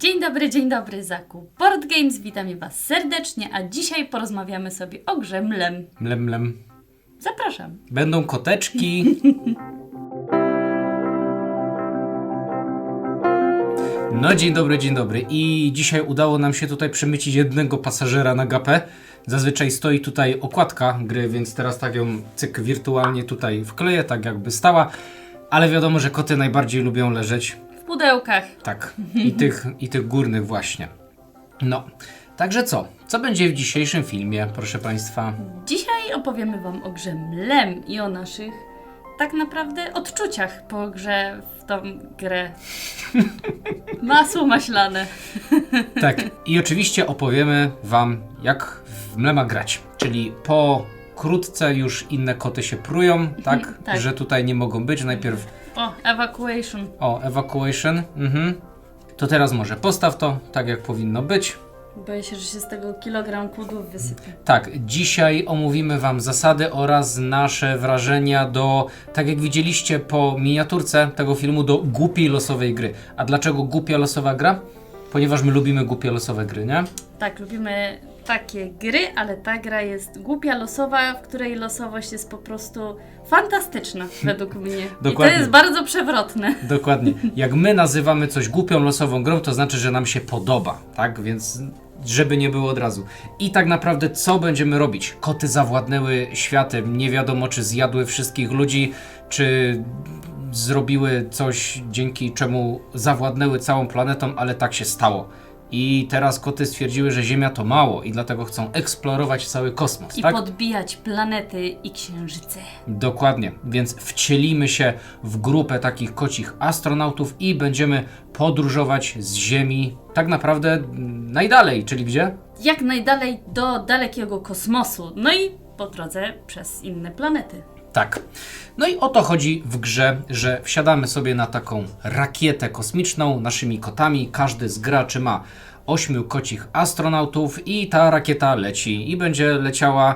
Dzień dobry, dzień dobry, Zakup Board Games, witamy Was serdecznie, a dzisiaj porozmawiamy sobie o grze Mlem. Mlem, mlem. Zapraszam. Będą koteczki. No dzień dobry, dzień dobry. I dzisiaj udało nam się tutaj przemycić jednego pasażera na gapę. Zazwyczaj stoi tutaj okładka gry, więc teraz tak ją cyk wirtualnie tutaj wkleję, tak jakby stała. Ale wiadomo, że koty najbardziej lubią leżeć pudełkach. tak, i tych, i tych górnych właśnie. No, także co? Co będzie w dzisiejszym filmie, proszę Państwa? Dzisiaj opowiemy Wam o grze Mlem i o naszych tak naprawdę odczuciach po grze w tą grę. Masło maślane. Tak, i oczywiście opowiemy Wam, jak w Mlema grać. Czyli po krótce już inne koty się prują, tak? Tak. Że tutaj nie mogą być. Najpierw, O, evacuation. o, evacuation. Mhm. To teraz może postaw to, tak jak powinno być. Boję się, że się z tego kilogram kudów wysypie. Tak, dzisiaj omówimy Wam zasady oraz nasze wrażenia do, tak jak widzieliście po miniaturce tego filmu, do głupiej losowej gry. A dlaczego głupia losowa gra? Ponieważ my lubimy głupie losowe gry, nie? Tak, lubimy takie gry, ale ta gra jest głupia, losowa, w której losowość jest po prostu fantastyczna, według mnie. I Dokładnie. to jest bardzo przewrotne. Dokładnie. Jak my nazywamy coś głupią losową grą, to znaczy, że nam się podoba, tak? Więc żeby nie było od razu. I tak naprawdę co będziemy robić? Koty zawładnęły światem, nie wiadomo czy zjadły wszystkich ludzi, czy zrobiły coś dzięki czemu zawładnęły całą planetą, ale tak się stało. I teraz koty stwierdziły, że Ziemia to mało i dlatego chcą eksplorować cały kosmos, I tak? podbijać planety i księżyce. Dokładnie, więc wcielimy się w grupę takich kocich astronautów i będziemy podróżować z Ziemi tak naprawdę najdalej, czyli gdzie? Jak najdalej do dalekiego kosmosu, no i po drodze przez inne planety. Tak. No i o to chodzi w grze, że wsiadamy sobie na taką rakietę kosmiczną naszymi kotami. Każdy z graczy ma ośmiu kocich astronautów i ta rakieta leci i będzie leciała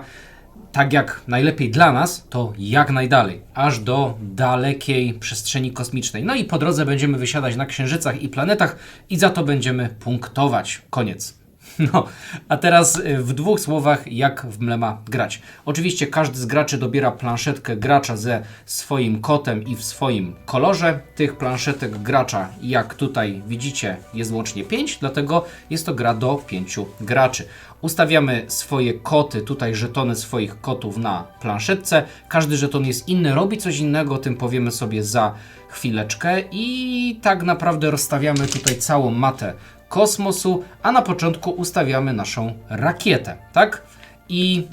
tak jak najlepiej dla nas, to jak najdalej, aż do dalekiej przestrzeni kosmicznej. No i po drodze będziemy wysiadać na księżycach i planetach i za to będziemy punktować. Koniec. No, a teraz y, w dwóch słowach, jak w Mlema grać. Oczywiście każdy z graczy dobiera planszetkę gracza ze swoim kotem i w swoim kolorze. Tych planszetek gracza, jak tutaj widzicie, jest łącznie 5, dlatego jest to gra do 5 graczy. Ustawiamy swoje koty, tutaj żetony swoich kotów na planszetce. Każdy żeton jest inny, robi coś innego, o tym powiemy sobie za chwileczkę. I tak naprawdę rozstawiamy tutaj całą matę kosmosu, a na początku ustawiamy naszą rakietę, tak? I,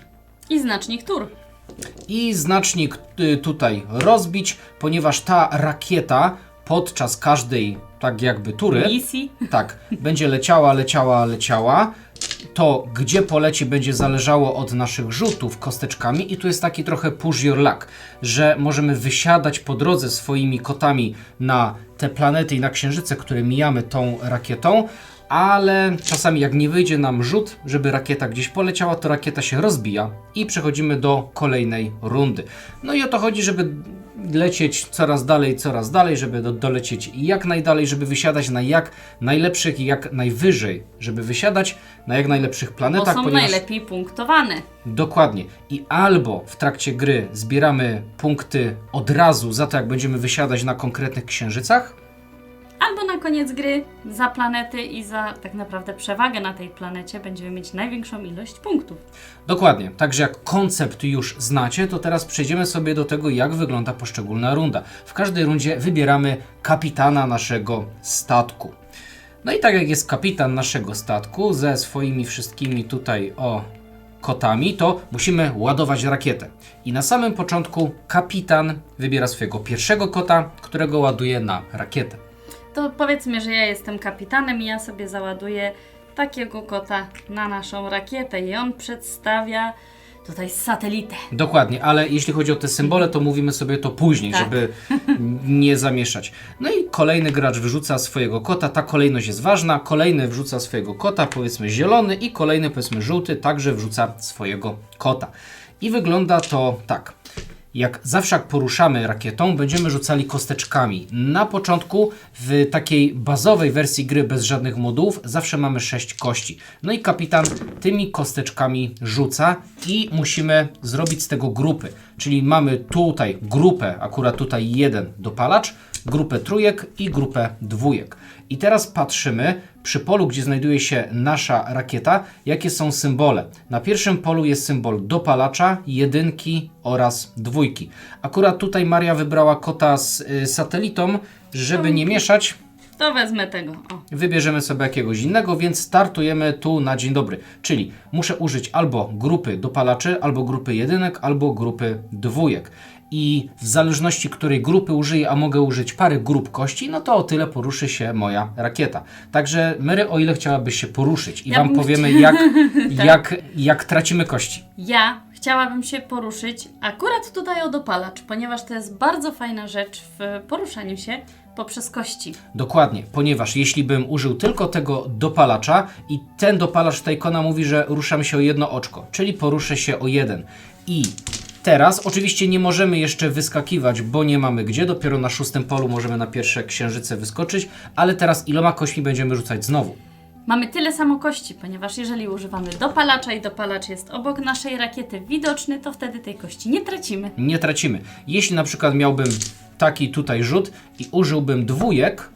I znacznik tur. i znacznik y, tutaj rozbić, ponieważ ta rakieta podczas każdej tak jakby tury, Misji. tak, będzie leciała, leciała, leciała. To, gdzie poleci, będzie zależało od naszych rzutów kosteczkami, i tu jest taki trochę push your luck, że możemy wysiadać po drodze swoimi kotami na te planety i na księżyce, które mijamy tą rakietą, ale czasami, jak nie wyjdzie nam rzut, żeby rakieta gdzieś poleciała, to rakieta się rozbija i przechodzimy do kolejnej rundy. No i o to chodzi, żeby lecieć coraz dalej, coraz dalej, żeby do, dolecieć jak najdalej, żeby wysiadać na jak najlepszych i jak najwyżej, żeby wysiadać na jak najlepszych Bo planetach, są ponieważ najlepiej punktowane. dokładnie i albo w trakcie gry zbieramy punkty od razu za to, jak będziemy wysiadać na konkretnych księżycach, Albo na koniec gry za planety i za tak naprawdę przewagę na tej planecie będziemy mieć największą ilość punktów. Dokładnie. Także jak koncept już znacie, to teraz przejdziemy sobie do tego, jak wygląda poszczególna runda. W każdej rundzie wybieramy kapitana naszego statku. No i tak jak jest kapitan naszego statku ze swoimi wszystkimi tutaj o kotami, to musimy ładować rakietę. I na samym początku kapitan wybiera swojego pierwszego kota, którego ładuje na rakietę. To powiedzmy, że ja jestem kapitanem i ja sobie załaduję takiego kota na naszą rakietę i on przedstawia tutaj satelitę. Dokładnie, ale jeśli chodzi o te symbole, to mówimy sobie to później, Tak. żeby nie zamieszać. No i kolejny gracz wyrzuca swojego kota, ta kolejność jest ważna. Kolejny wrzuca swojego kota, powiedzmy zielony, i kolejny, powiedzmy żółty, także wrzuca swojego kota. I wygląda to tak. Jak zawsze jak poruszamy rakietą, będziemy rzucali kosteczkami. Na początku w takiej bazowej wersji gry bez żadnych modułów zawsze mamy 6 kości. No i kapitan tymi kosteczkami rzuca i musimy zrobić z tego grupy. Czyli mamy tutaj grupę, akurat tutaj jeden dopalacz, grupę trójek i grupę dwójek. I teraz patrzymy przy polu, gdzie znajduje się nasza rakieta, jakie są symbole. Na pierwszym polu jest symbol dopalacza, jedynki oraz dwójki. Akurat tutaj Maria wybrała kota z y, satelitą, żeby nie mieszać. To wezmę tego. O. Wybierzemy sobie jakiegoś innego, więc startujemy tu na dzień dobry. Czyli muszę użyć albo grupy dopalaczy, albo grupy jedynek, albo grupy dwójek. I w zależności której grupy użyję, a mogę użyć pary grup kości, no to o tyle poruszy się moja rakieta. Także Mary, o ile chciałabyś się poruszyć i Ja Wam bym powiemy, jak, jak, jak tracimy kości. Ja chciałabym się poruszyć akurat tutaj o dopalacz, ponieważ to jest bardzo fajna rzecz w poruszaniu się poprzez kości. Dokładnie, ponieważ jeśli bym użył tylko tego dopalacza i ten dopalacz tutaj kona mówi, że ruszam się o jedno oczko, czyli poruszę się o jeden. I teraz oczywiście nie możemy jeszcze wyskakiwać, bo nie mamy gdzie, dopiero na szóstym polu możemy na pierwsze księżyce wyskoczyć, ale teraz iloma kośćmi będziemy rzucać znowu. Mamy tyle samo kości, ponieważ jeżeli używamy dopalacza i dopalacz jest obok naszej rakiety widoczny, to wtedy tej kości nie tracimy. Nie tracimy. Jeśli na przykład miałbym taki tutaj rzut i użyłbym dwójek,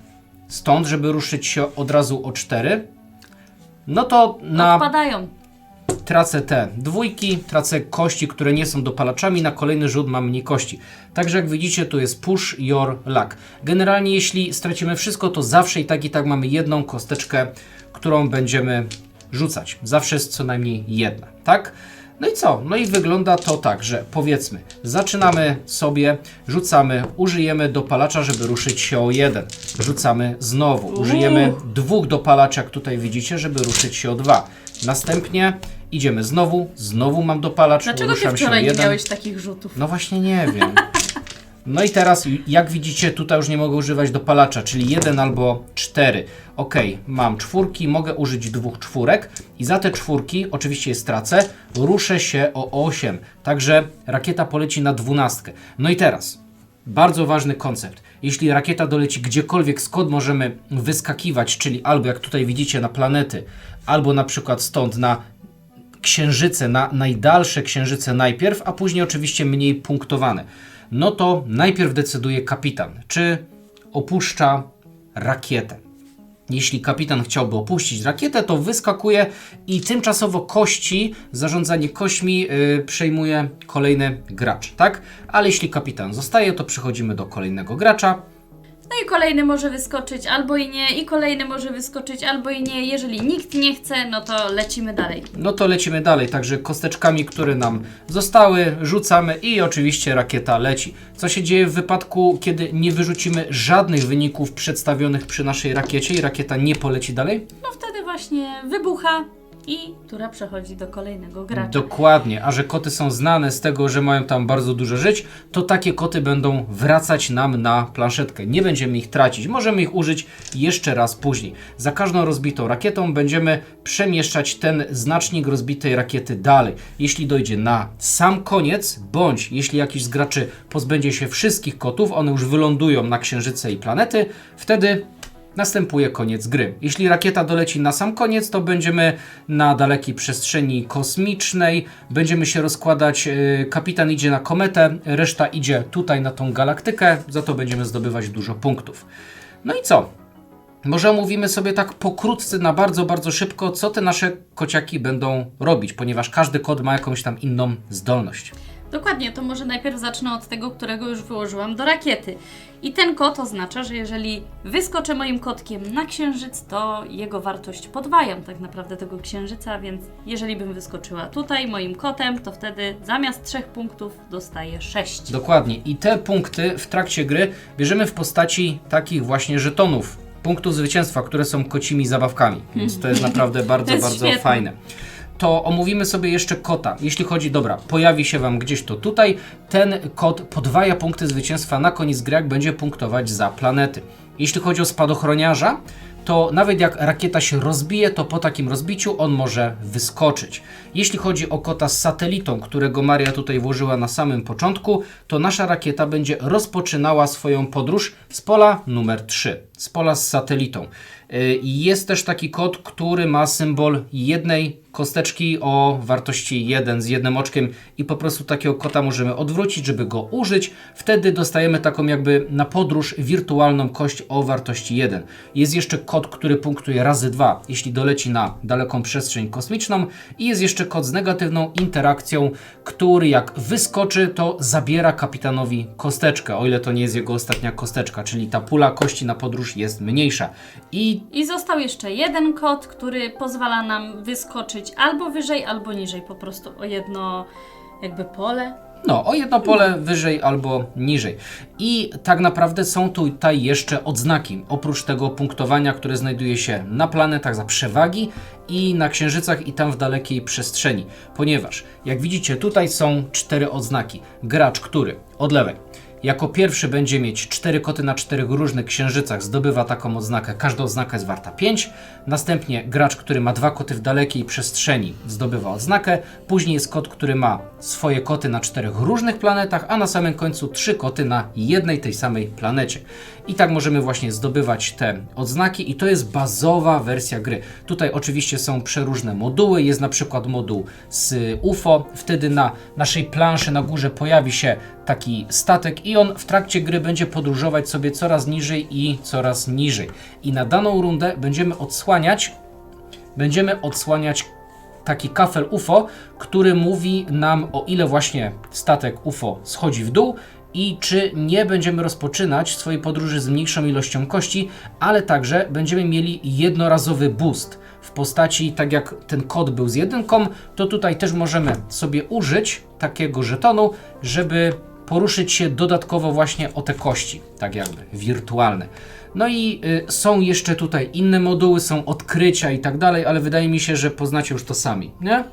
stąd, żeby ruszyć się od razu o cztery, no to na Odpadają. Tracę te dwójki, tracę kości, które nie są dopalaczami, na kolejny rzut mam mniej kości. Także jak widzicie, tu jest push your luck. Generalnie jeśli stracimy wszystko, to zawsze i tak i tak mamy jedną kosteczkę, którą będziemy rzucać. Zawsze jest co najmniej jedna, tak? No i co? No i wygląda to tak, że powiedzmy, zaczynamy sobie, rzucamy, użyjemy dopalacza, żeby ruszyć się o jeden. Rzucamy znowu, użyjemy dwóch dopalaczy, jak tutaj widzicie, żeby ruszyć się o dwa. Następnie idziemy znowu, znowu mam dopalacz, Dlaczego ty ruszam się o wczoraj nie jeden. miałeś takich rzutów? No właśnie nie wiem. No i teraz, jak widzicie, tutaj już nie mogę używać dopalacza, czyli jeden albo cztery. Ok, mam czwórki, mogę użyć dwóch czwórek i za te czwórki, oczywiście je stracę, ruszę się o 8. Także rakieta poleci na dwunastkę. No i teraz, bardzo ważny koncept. Jeśli rakieta doleci gdziekolwiek, skąd możemy wyskakiwać, czyli albo jak tutaj widzicie na planety, albo na przykład stąd na księżyce, na najdalsze księżyce najpierw, a później oczywiście mniej punktowane. No to najpierw decyduje kapitan, czy opuszcza rakietę. Jeśli kapitan chciałby opuścić rakietę, to wyskakuje i tymczasowo kości, zarządzanie kośćmi yy, przejmuje kolejny gracz, tak? Ale jeśli kapitan zostaje, to przechodzimy do kolejnego gracza. No i kolejny może wyskoczyć albo i nie, i kolejny może wyskoczyć albo i nie. Jeżeli nikt nie chce, no to lecimy dalej. No to lecimy dalej, także kosteczkami, które nam zostały, rzucamy i oczywiście rakieta leci. Co się dzieje w wypadku, kiedy nie wyrzucimy żadnych wyników przedstawionych przy naszej rakiecie i rakieta nie poleci dalej? No wtedy właśnie wybucha i tura przechodzi do kolejnego gracza. Dokładnie, a że koty są znane z tego, że mają tam bardzo dużo żyć, to takie koty będą wracać nam na planszetkę. Nie będziemy ich tracić, możemy ich użyć jeszcze raz później. Za każdą rozbitą rakietą będziemy przemieszczać ten znacznik rozbitej rakiety dalej. Jeśli dojdzie na sam koniec, bądź jeśli jakiś z graczy pozbędzie się wszystkich kotów, one już wylądują na księżyce i planety, wtedy następuje koniec gry. Jeśli rakieta doleci na sam koniec, to będziemy na dalekiej przestrzeni kosmicznej, będziemy się rozkładać, yy, kapitan idzie na kometę, reszta idzie tutaj na tą galaktykę, za to będziemy zdobywać dużo punktów. No i co? Może omówimy sobie tak pokrótce, na bardzo, bardzo szybko, co te nasze kociaki będą robić, ponieważ każdy kot ma jakąś tam inną zdolność. Dokładnie, to może najpierw zacznę od tego, którego już wyłożyłam do rakiety. I ten kod oznacza, że jeżeli wyskoczę moim kotkiem na księżyc, to jego wartość podwajam tak naprawdę tego księżyca, więc jeżeli bym wyskoczyła tutaj moim kotem, to wtedy zamiast trzech punktów dostaję sześć. Dokładnie. I te punkty w trakcie gry bierzemy w postaci takich właśnie żetonów, punktów zwycięstwa, które są kocimi zabawkami. Więc to jest naprawdę bardzo, bardzo świetne. fajne. To omówimy sobie jeszcze kota. Jeśli chodzi, dobra, pojawi się Wam gdzieś to tutaj, ten kot podwaja punkty zwycięstwa na koniec gry, jak będzie punktować za planety. Jeśli chodzi o spadochroniarza, to nawet jak rakieta się rozbije, to po takim rozbiciu on może wyskoczyć. Jeśli chodzi o kota z satelitą, którego Maria tutaj włożyła na samym początku, to nasza rakieta będzie rozpoczynała swoją podróż z pola numer 3, z pola z satelitą. Y, Jest też taki kod, który ma symbol jednej kosteczki o wartości 1 z jednym oczkiem i po prostu takiego kota możemy odwrócić, żeby go użyć. Wtedy dostajemy taką jakby na podróż wirtualną kość o wartości 1. Jest jeszcze kod, który punktuje razy 2, jeśli doleci na daleką przestrzeń kosmiczną i jest jeszcze kod z negatywną interakcją, który jak wyskoczy, to zabiera kapitanowi kosteczkę, o ile to nie jest jego ostatnia kosteczka, czyli ta pula kości na podróż jest mniejsza. I I został jeszcze jeden kod, który pozwala nam wyskoczyć albo wyżej, albo niżej, po prostu o jedno jakby pole. No, o jedno pole wyżej albo niżej. I tak naprawdę są tutaj jeszcze odznaki. Oprócz tego punktowania, które znajduje się na planetach za przewagi i na księżycach i tam w dalekiej przestrzeni. Ponieważ, jak widzicie, tutaj są cztery odznaki. Gracz, który od lewej jako pierwszy będzie mieć cztery koty na czterech różnych księżycach, zdobywa taką odznakę. Każda oznaka jest warta 5. Następnie gracz, który ma dwa koty w dalekiej przestrzeni, zdobywa odznakę. Później jest kot, który ma swoje koty na czterech różnych planetach, a na samym końcu trzy koty na jednej tej samej planecie. I tak możemy właśnie zdobywać te odznaki i to jest bazowa wersja gry. Tutaj oczywiście są przeróżne moduły, jest na przykład moduł z UFO, wtedy na naszej planszy na górze pojawi się taki statek i on w trakcie gry będzie podróżować sobie coraz niżej i coraz niżej. I na daną rundę będziemy odsłaniać będziemy odsłaniać taki kafel UFO, który mówi nam o ile właśnie statek UFO schodzi w dół i czy nie będziemy rozpoczynać swojej podróży z mniejszą ilością kości, ale także będziemy mieli jednorazowy boost w postaci, tak jak ten kod był z jedynką, to tutaj też możemy sobie użyć takiego żetonu, żeby poruszyć się dodatkowo właśnie o te kości, tak jakby wirtualne. No i y, są jeszcze tutaj inne moduły, są odkrycia i tak dalej, ale wydaje mi się, że poznacie już to sami, nie?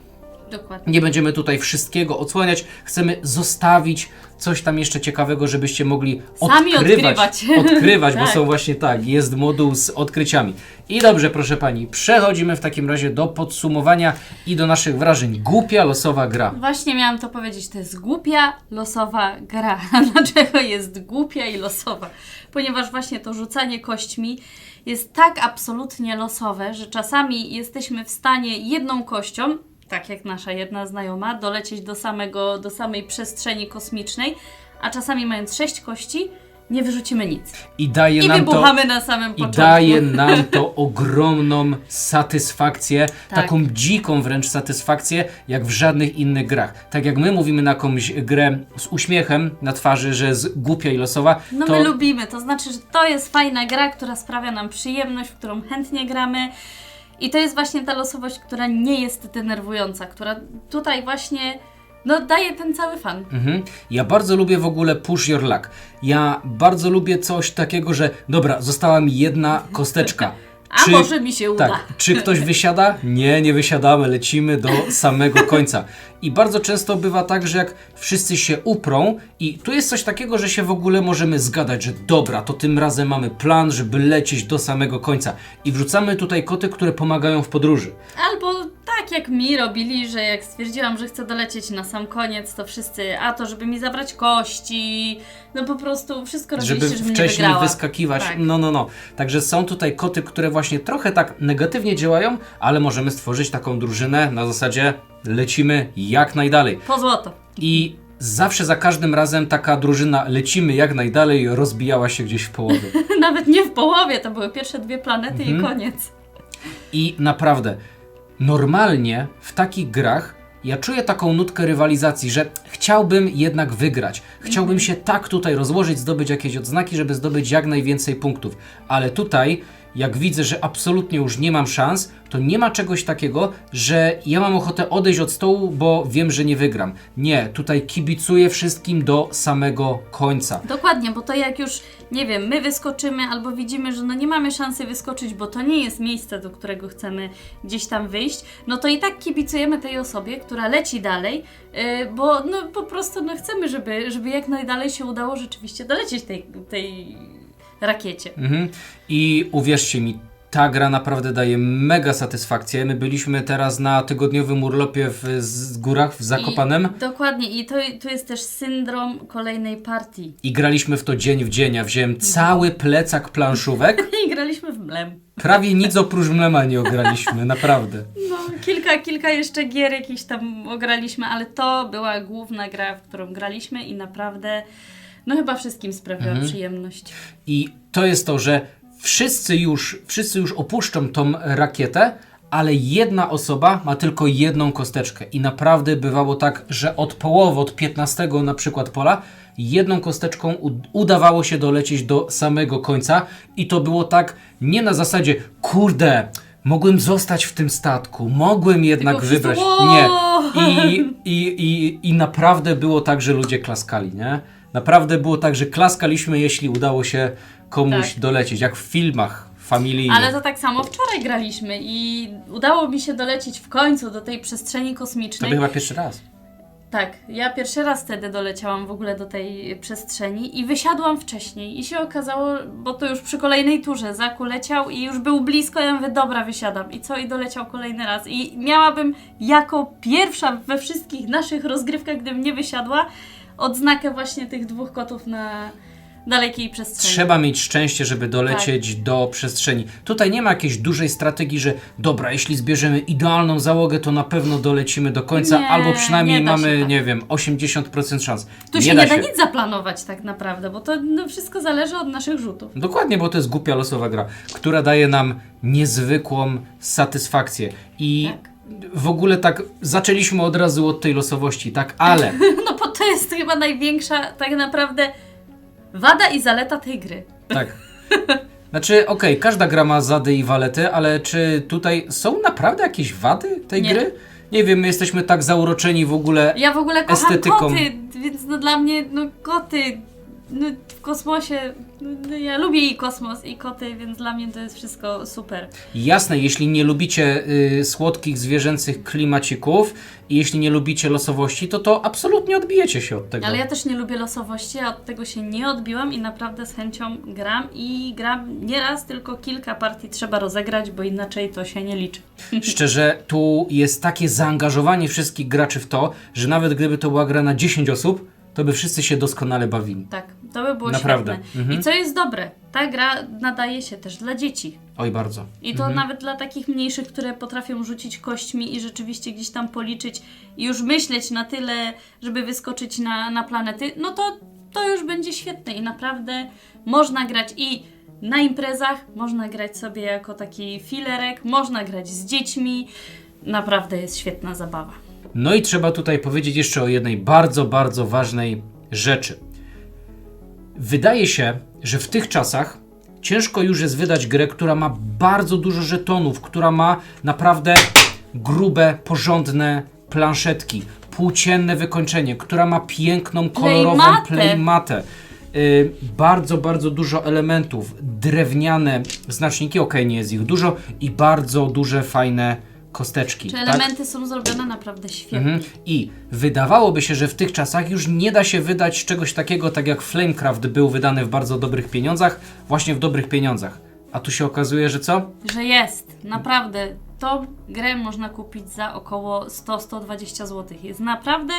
Dokładnie. Nie będziemy tutaj wszystkiego odsłaniać. Chcemy zostawić coś tam jeszcze ciekawego, żebyście mogli Sami odkrywać. odkrywać. odkrywać, bo Tak. są właśnie tak, jest moduł z odkryciami. I dobrze, proszę pani, przechodzimy w takim razie do podsumowania i do naszych wrażeń. Głupia losowa gra. Właśnie miałam to powiedzieć, to jest głupia, losowa gra. Dlaczego jest głupia i losowa? Ponieważ właśnie to rzucanie kośćmi jest tak absolutnie losowe, że czasami jesteśmy w stanie jedną kością, tak jak nasza jedna znajoma, dolecieć do, samego, do samej przestrzeni kosmicznej, a czasami mając sześć kości, nie wyrzucimy nic. I daje I nam to. wybuchamy na samym I początku. daje nam to ogromną satysfakcję, Tak. taką dziką wręcz satysfakcję, jak w żadnych innych grach. Tak jak my mówimy na jakąś grę z uśmiechem na twarzy, że jest głupia i losowa, No to my lubimy, to znaczy, że to jest fajna gra, która sprawia nam przyjemność, w którą chętnie gramy. I to jest właśnie ta losowość, która nie jest denerwująca, która tutaj właśnie no, daje ten cały fan. Mhm. Ja bardzo lubię w ogóle push your luck. Ja bardzo lubię coś takiego, że dobra, została mi jedna kosteczka. A może mi się uda. Tak, czy ktoś wysiada? Nie, nie wysiadamy, lecimy do samego końca. I bardzo często bywa tak, że jak wszyscy się uprą i tu jest coś takiego, że się w ogóle możemy zgadać, że dobra, to tym razem mamy plan, żeby lecieć do samego końca. I wrzucamy tutaj koty, które pomagają w podróży. Albo tak jak mi robili, że jak stwierdziłam, że chcę dolecieć na sam koniec, to wszyscy, a to żeby mi zabrać kości, no po prostu wszystko robiliście, żeby żebym nie wcześniej wygrała. wyskakiwać. Tak. No, no, no. Także są tutaj koty, które właśnie trochę tak negatywnie działają, ale możemy stworzyć taką drużynę na zasadzie lecimy jak najdalej. Po złoto. I zawsze za każdym razem taka drużyna lecimy jak najdalej rozbijała się gdzieś w połowie. Nawet nie w połowie, to były pierwsze dwie planety Mhm. i koniec. I naprawdę, normalnie w takich grach ja czuję taką nutkę rywalizacji, że chciałbym jednak wygrać. Chciałbym się tak tutaj rozłożyć, zdobyć jakieś odznaki, żeby zdobyć jak najwięcej punktów. Ale tutaj, jak widzę, że absolutnie już nie mam szans, to nie ma czegoś takiego, że ja mam ochotę odejść od stołu, bo wiem, że nie wygram. Nie, tutaj kibicuję wszystkim do samego końca. Dokładnie, bo to jak już, nie wiem, my wyskoczymy albo widzimy, że no nie mamy szansy wyskoczyć, bo to nie jest miejsce, do którego chcemy gdzieś tam wyjść, no to i tak kibicujemy tej osobie, która leci dalej, yy, bo no po prostu no chcemy, żeby, żeby jak najdalej się udało rzeczywiście dolecieć tej, tej rakiecie. Mhm. I uwierzcie mi, ta gra naprawdę daje mega satysfakcję. My byliśmy teraz na tygodniowym urlopie w z górach w Zakopanem I, dokładnie, i to, to jest też syndrom kolejnej partii. i graliśmy w to dzień w dzień. Ja wziąłem cały plecak planszówek. I graliśmy w mlem. Prawie nic oprócz mlema nie ograliśmy, naprawdę. No, kilka, kilka jeszcze gier jakichś tam ograliśmy, ale to była główna gra, w którą graliśmy i naprawdę, no chyba wszystkim sprawiła Mhm. przyjemność. I to jest to, że wszyscy już, wszyscy już opuszczą tą rakietę, ale jedna osoba ma tylko jedną kosteczkę. I naprawdę bywało tak, że od połowy, od 15 na przykład pola, jedną kosteczką udawało się dolecieć do samego końca. I to było tak nie na zasadzie, kurde, mogłem zostać w tym statku, mogłem jednak Tylko wybrać. "Wow!" Nie. I, i, i, I naprawdę było tak, że ludzie klaskali, nie? Naprawdę było tak, że klaskaliśmy, jeśli udało się komuś Tak. dolecieć, jak w filmach familijnych. Ale to tak samo wczoraj graliśmy i udało mi się dolecieć w końcu do tej przestrzeni To kosmicznej. by chyba pierwszy raz. Tak, ja pierwszy raz wtedy doleciałam w ogóle do tej przestrzeni i wysiadłam wcześniej i się okazało, bo to już przy kolejnej turze Zaku leciał i już był blisko, ja mówię, dobra, wysiadam. I co? I doleciał kolejny raz. I miałabym jako pierwsza we wszystkich naszych rozgrywkach, gdybym nie wysiadła, odznakę właśnie tych dwóch kotów na dalekiej przestrzeni. Trzeba mieć szczęście, żeby dolecieć Tak. do przestrzeni. Tutaj nie ma jakiejś dużej strategii, że dobra, jeśli zbierzemy idealną załogę, to na pewno dolecimy do końca, Nie, albo przynajmniej nie da się mamy, tak. nie wiem, 80% szans. Tu się nie da nic zaplanować tak naprawdę, bo to no, wszystko zależy od naszych rzutów. Dokładnie, bo to jest głupia losowa gra, która daje nam niezwykłą satysfakcję. I Tak. w ogóle tak zaczęliśmy od razu od tej losowości, tak, ale No to jest chyba największa tak naprawdę wada i zaleta tej gry. tak. Znaczy, okej, każda gra ma zady i walety, ale czy tutaj są naprawdę jakieś wady tej Nie. gry? Nie wiem, my jesteśmy tak zauroczeni w ogóle. Ja w ogóle kocham Estetyką. koty, więc no dla mnie no koty no, w kosmosie, no, no, ja lubię i kosmos i koty, więc dla mnie to jest wszystko super. Jasne, jeśli nie lubicie y, słodkich, zwierzęcych klimacików i jeśli nie lubicie losowości, to to absolutnie odbijecie się od tego. Ale ja też nie lubię losowości, a od tego się nie odbiłam i naprawdę z chęcią gram i gram nie raz, tylko kilka partii trzeba rozegrać, bo inaczej to się nie liczy. Szczerze, tu jest takie zaangażowanie wszystkich graczy w to, że nawet gdyby to była gra na 10 osób, to by wszyscy się doskonale bawili. Tak, to by było Naprawdę. świetne. Mhm. I co jest dobre, ta gra nadaje się też dla dzieci. Oj, bardzo. I to nawet dla takich mniejszych, które potrafią rzucić kośćmi i rzeczywiście gdzieś tam policzyć i już myśleć na tyle, żeby wyskoczyć na, na planety, no to to już będzie świetne i naprawdę można grać i na imprezach, można grać sobie jako taki filerek, można grać z dziećmi. Naprawdę jest świetna zabawa. No i trzeba tutaj powiedzieć jeszcze o jednej bardzo, bardzo ważnej rzeczy. Wydaje się, że w tych czasach ciężko już jest wydać grę, która ma bardzo dużo żetonów, która ma naprawdę grube, porządne planszetki, płócienne wykończenie, która ma piękną, kolorową Playmatę. playmatę. Y, bardzo, bardzo dużo elementów, drewniane znaczniki, ok, nie jest ich dużo i bardzo duże, fajne kosteczki. Czy tak? elementy są zrobione naprawdę świetnie. Mhm. I wydawałoby się, że w tych czasach już nie da się wydać czegoś takiego, tak jak Flamecraft był wydany w bardzo dobrych pieniądzach, właśnie w dobrych pieniądzach. A tu się okazuje, że co? Że jest, naprawdę. Tą grę można kupić za około 100-120 zł. Jest naprawdę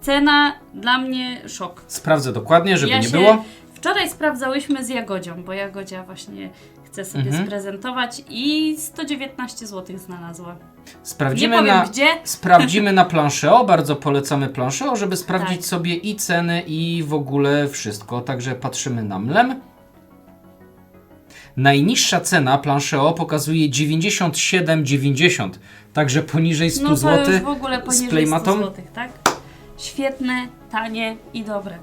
cena dla mnie szok. Sprawdzę dokładnie, żeby Ja nie było. Wczoraj sprawdzałyśmy z Jagodzią, bo Jagodzia właśnie chce sobie Mhm. sprezentować i 119 zł znalazła. Sprawdzimy nie powiem na, gdzie. sprawdzimy na planszeo, bardzo polecamy planszeo, żeby sprawdzić Tak. sobie i ceny i w ogóle wszystko. Także patrzymy na mlem. Najniższa cena planszeo pokazuje 97,90, także poniżej 100 No to zł. już w ogóle poniżej 100 playmatą? zł, tak? Świetne, tanie i dobre.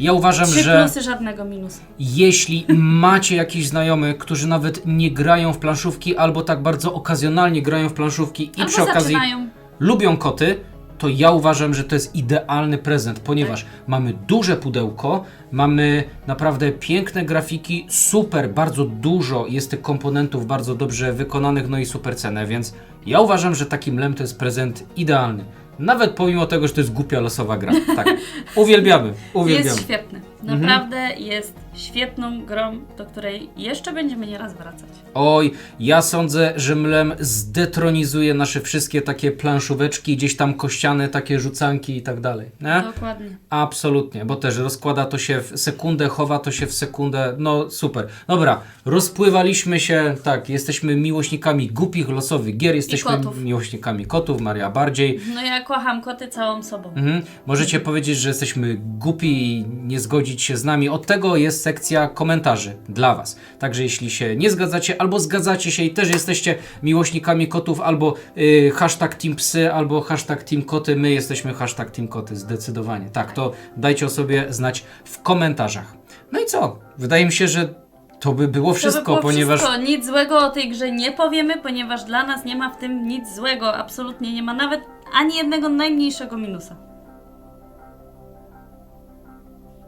Ja uważam, Trzy że plusy, żadnego minusu. jeśli macie jakichś znajomych, którzy nawet nie grają w planszówki albo tak bardzo okazjonalnie grają w planszówki i Albo przy okazji zaczynają. lubią koty, to ja uważam, że to jest idealny prezent, ponieważ mamy duże pudełko, mamy naprawdę piękne grafiki, super, bardzo dużo jest tych komponentów bardzo dobrze wykonanych, no i super cenę, więc ja uważam, że taki mlem to jest prezent idealny. Nawet pomimo tego, że to jest głupia losowa gra. Tak. Uwielbiamy, uwielbiamy. Jest świetny. Naprawdę jest świetną grą, do której jeszcze będziemy nieraz wracać. Oj, ja sądzę, że Mlem zdetronizuje nasze wszystkie takie planszóweczki, gdzieś tam kościane, takie rzucanki i tak dalej. Nie? Dokładnie. Absolutnie, bo też rozkłada to się w sekundę, chowa to się w sekundę. No super. Dobra, rozpływaliśmy się, tak, jesteśmy miłośnikami głupich, losowych gier, jesteśmy kotów. miłośnikami kotów, Maria bardziej. No ja kocham koty całą sobą. Mhm. Możecie powiedzieć, że jesteśmy głupi i nie zgodzić się z nami. Od tego jest sekcja komentarzy dla Was. Także jeśli się nie zgadzacie, albo zgadzacie się i też jesteście miłośnikami kotów, albo y, hashtag Team Psy, albo hashtag Team Koty, my jesteśmy hashtag Team Koty, zdecydowanie. Tak, to dajcie o sobie znać w komentarzach. No i co? Wydaje mi się, że to by było wszystko, to by było ponieważ... Wszystko. Nic złego o tej grze nie powiemy, ponieważ dla nas nie ma w tym nic złego. Absolutnie nie ma nawet ani jednego najmniejszego minusa.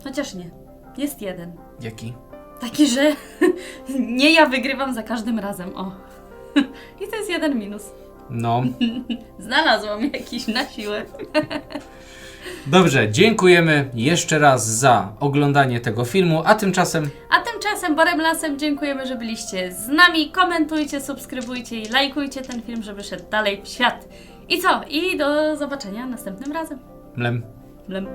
Chociaż nie. Jest jeden. Jaki? Taki, że nie ja wygrywam za każdym razem. O. I to jest jeden minus. No. Znalazłam jakiś na siłę. Dobrze, dziękujemy jeszcze raz za oglądanie tego filmu, a tymczasem A tymczasem Borem Lasem dziękujemy, że byliście z nami. Komentujcie, subskrybujcie i lajkujcie ten film, żeby szedł dalej w świat. I co? I do zobaczenia następnym razem. mlem. Lem.